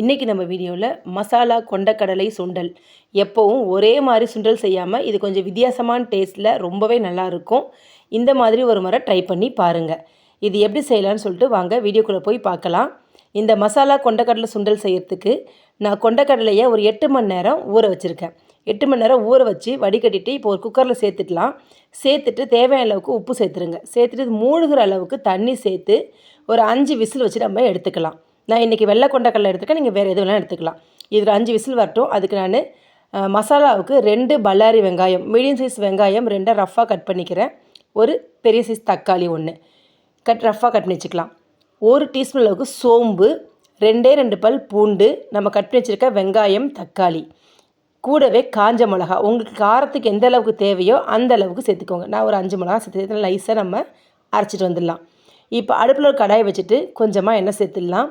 இன்றைக்கி நம்ம வீடியோவில் மசாலா கொண்டக்கடலை சுண்டல். எப்போவும் ஒரே மாதிரி சுண்டல் செய்யாமல் இது கொஞ்சம் வித்தியாசமான டேஸ்ட்டில் ரொம்பவே நல்லாயிருக்கும் இந்த மாதிரி ஒரு முறை ட்ரை பண்ணி பாருங்கள் இது எப்படி செய்யலான்னு சொல்லிட்டு வாங்க வீடியோக்குள்ளே போய் பார்க்கலாம். இந்த மசாலா கொண்டக்கடலை சுண்டல் செய்கிறதுக்கு நான் கொண்டக்கடலையை ஒரு எட்டு மணி நேரம் ஊற வச்சுருக்கேன். எட்டு மணி நேரம் ஊற வச்சு வடிகட்டிட்டு இப்போ ஒரு குக்கரில் சேர்த்துக்கலாம். சேர்த்துட்டு தேவையான அளவுக்கு உப்பு சேர்த்துருங்க. சேர்த்துட்டு இது மூழ்கிற அளவுக்கு தண்ணி சேர்த்து ஒரு அஞ்சு விசில் வச்சு நம்ம எடுத்துக்கலாம். நான் இன்றைக்கி வெள்ளை கொண்டக்கடலை எடுத்துக்கேன் நீங்கள் வேறு எது வேணாலும் எடுத்துக்கலாம். இதில் அஞ்சு விசில் வரட்டும். அதுக்கு நான் மசாலாவுக்கு ரெண்டு பல்லாரி வெங்காயம் மீடியம் சைஸ் வெங்காயம் ரெண்டாக ரஃப்பாக கட் பண்ணிக்கிறேன். ஒரு பெரிய சைஸ் தக்காளி ஒன்று கட் ரஃப்பாக கட் பண்ணி வச்சுக்கலாம். ஒரு டீஸ்பூன் அளவுக்கு சோம்பு ரெண்டே ரெண்டு பல் பூண்டு நம்ம கட் பண்ணி வச்சுருக்க வெங்காயம் தக்காளி. கூடவே காஞ்ச மிளகா. உங்களுக்கு காரத்துக்கு எந்த அளவுக்கு தேவையோ அந்த அளவுக்கு சேர்த்துக்கோங்க. நான் ஒரு அஞ்சு மிளகா சேர்த்து லைஸாக நம்ம அரைச்சிட்டு வந்துடலாம். இப்போ அடுப்பில் ஒரு கடாயை வச்சுட்டு கொஞ்சமாக எண்ணெய் சேர்த்துடலாம்.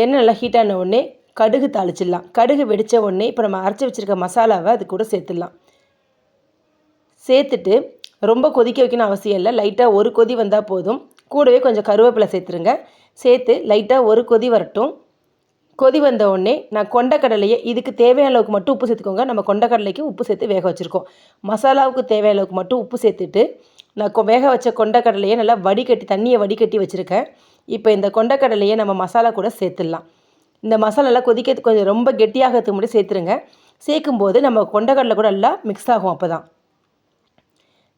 எண்ணெய் நல்லா ஹீட் ஆன உடனே கடுகு தாளிச்சிடலாம். கடுகு வெடித்த உடனே இப்போ நம்ம அரைச்சி வச்சுருக்க மசாலாவை அது கூட சேர்த்துடலாம். சேர்த்துட்டு ரொம்ப கொதிக்க வைக்கணும் அவசியம் இல்லை. லைட்டாக ஒரு கொதி வந்தால் போதும். கூடவே கொஞ்சம் கருவேப்பிலை சேர்த்துருங்க. சேர்த்து லைட்டாக ஒரு கொதி வரட்டும். கொதி வந்த உடனே நான் கொண்டக்கடலையை இதுக்கு தேவையான அளவுக்கு மட்டும் உப்பு சேர்த்துக்கோங்க. நம்ம கொண்டக்கடலைக்கு உப்பு சேர்த்து வேக வச்சுருக்கோம். மசாலாவுக்கு தேவையான அளவுக்கு மட்டும் உப்பு சேர்த்துட்டு நான் வேக வச்ச கொண்டக்கடலையை நல்லா வடிகட்டி தண்ணியை வடிகட்டி வச்சுருக்கேன். இப்போ இந்த கொண்டக்கடலையை நம்ம மசாலா கூட சேர்த்துடலாம். இந்த மசாலாலாம் கொதிக்கிறதுக்கு கொஞ்சம் ரொம்ப கெட்டியாகிறதுக்கு முன்னாடி சேர்த்துருங்க. சேர்க்கும்போது நம்ம கொண்டக்கடலை கூட நல்லா மிக்ஸ் ஆகும் அப்போ தான்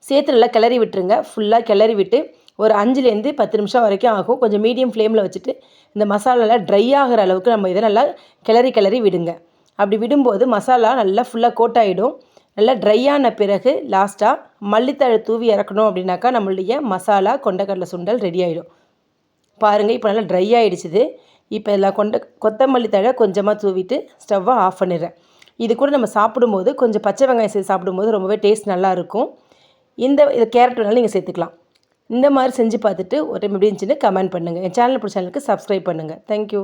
சேர்த்து நல்லா கிளறி விட்டுருங்க. ஃபுல்லாக கிளறி விட்டு ஒரு அஞ்சுலேருந்து பத்து நிமிஷம் வரைக்கும் ஆகும். கொஞ்சம் மீடியம் ஃப்ளேமில் வச்சுட்டு இந்த மசாலாலாம் ட்ரை ஆகிற அளவுக்கு நம்ம இதை நல்லா கிளறி கிளறி விடுங்க. அப்படி விடும்போது மசாலா நல்லா ஃபுல்லாக கோட் ஆகிடும் நல்லா ட்ரையான பிறகு லாஸ்ட்டாக மல்லித்தழை தூவி இறக்கணும் அப்படின்னாக்கா நம்மளுடைய மசாலா கொண்டக்கடலை சுண்டல் ரெடி ஆகிடும் பாருங்கள் இப்போ நல்லா ட்ரை ஆகிடுச்சிது இப்போ இதில் கொண்ட கொத்தமல்லி தழை கொஞ்சமாக தூவிட்டு ஸ்டவ்வை ஆஃப் பண்ணிடுறேன். இது கூட நம்ம சாப்பிடும்போது கொஞ்சம் பச்சை வெங்காயம் சேர்த்து சாப்பிடும்போது ரொம்பவே டேஸ்ட் நல்லாயிருக்கும் இந்த இது கேரட் வேணாலும் நீங்கள் சேர்த்துக்கலாம். இந்த மாதிரி செஞ்சு பார்த்துட்டு ஒரு எப்படி இருந்துச்சுன்னு கமெண்ட் பண்ணுங்கள் என் சேனல் பிடிச்ச சேனலுக்கு சப்ஸ்கிரைப் பண்ணுங்கள் தேங்க்யூ